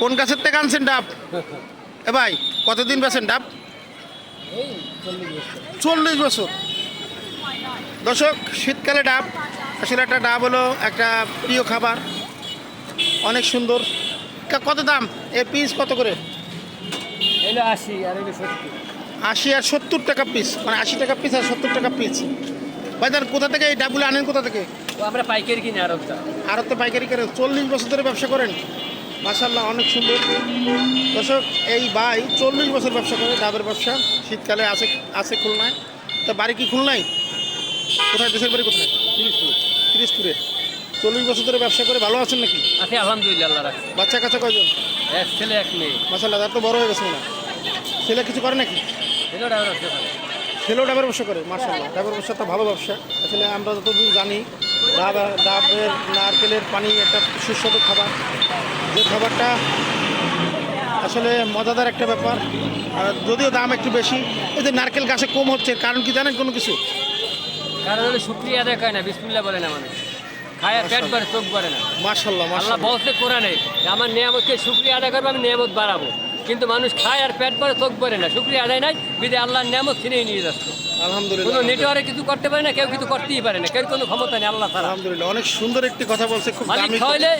কোন গাছের থেকে আনছেন ডাব? এ ভাই কতদিন বেছেন ডাব? চল্লিশ বছর। দর্শক শীতকালে ডাব আসলে একটা ডাব হলো একটা প্রিয় খাবার। অনেক সুন্দর। কত দাম? এ পিস কত করে? আশি আর সত্তর। আশি আর সত্তর টাকা পিস। মানে আশি টাকা পিস আর সত্তর টাকা পিস। ভাই তার কোথা থেকে এই ডাবগুলো আনেন কোথা থেকে? আমরা পাইকারি কিনে আরবটা আর তো পাইকারি করেন চল্লিশ বছর ধরে ব্যবসা করেন? মাসাল্লাহ অনেক সুন্দর। দর্শক এই ভাই চল্লিশ বছর ব্যবসা করে ডাবের ব্যবসা শীতকালে আছে আছে খুলনায়। তা বাড়ি কি খুলনায়? কোথায় দেশের বাড়ি কোথায়? তিরিশপুরে। চল্লিশ বছর ধরে ব্যবসা করে ভালো আছেন নাকি? আছে আলহামদুলিল্লাহ বাচ্চা কাচ্চা কয়জন? এক ছেলে এক মেয়ে। মাসাল্লাহ তার তো বড় হয়ে গেছে না ছেলে কিছু করে নাকি। ছেলেও ডাবের ব্যবসা করে। মাসাল্লাহ ডাবের ব্যবসা তো ভালো ব্যবসা। আসলে আমরা যতদূর জানি ডাব ডাবের নারকেলের পানি একটা সুস্বাদু খাবার। যে খাবারটা আসলে মজাদার একটা ব্যাপার আর যদিও দাম একটু বেশি এই যে নারকেল গাছে কম হচ্ছে কারণ কি জানেন কোনো কিছু? কারণ হলো শুক্রিয়া আদায় করে না বিসমিল্লাহ বলে না মানুষ। খায় আর পেট ভরে চোখ ভরে না। মাসাল্লাহ আল্লাহ মাসাল্লাহ কোরআনে আমার নিয়ামতকে শুক্রিয়া আদায় করব আমি নিয়ামত বাড়াবো। কিন্তু মানুষ খায় আর পেট ভরে চোখ ভরে না। শুক্রিয়া আদায় নাই বিদে আল্লাহর নিয়ামত ছিনিয়ে নিয়ে যাচ্ছে। কোনো আলহামদুলিল্লাহ। নেটওয়ার্কে কিছু করতে পারে না কেউ কিছু করতেই পারে না কেউ কোনো ক্ষমতা নেই আল্লাহ তারা আলহামদুলিল্লাহ অনেক সুন্দর একটি কথা বলছে খুব মালিক দামি খাওয়াইলে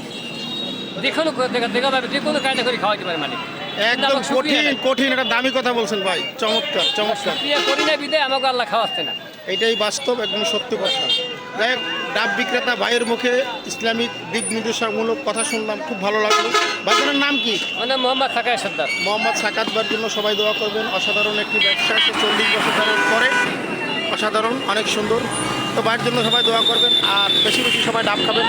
যে কোনো দেখা যাবে যে কোনো কায়দা করে খাওয়াইতে পারে মালিক। একদম কঠিন কঠিন একটা দামি কথা বলছেন ভাই চমৎকার চমৎকার। করি না বিদে আমাকে আল্লাহ খাওয়াচ্ছে না। এটাই বাস্তব একদম সত্য কথা। যাই হোক ডাব বিক্রেতা ভাইয়ের মুখে ইসলামিক দিক নির্দেশামূলক কথা শুনলাম খুব ভালো লাগল। ভাইজনের নাম কি? মানে মোহাম্মদ সাকায় সর্দার। মোহাম্মদ সাকাতবার জন্য সবাই দোয়া করবেন। অসাধারণ একটি ব্যবসা সে চল্লিশ বছর ধরে করে। অসাধারণ অনেক সুন্দর। তো ভাইয়ের জন্য সবাই দোয়া করবেন আর বেশি বেশি সবাই ডাব খাবেন।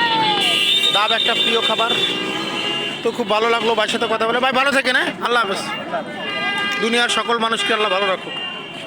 ডাব একটা প্রিয় খাবার। তো খুব ভালো লাগল ভাইয়ের সাথে কথা বলে। ভাই ভালো থাকেন হ্যাঁ? আল্লাহ হাফেজ। দুনিয়ার সকল মানুষকে আল্লাহ ভালো রাখুক।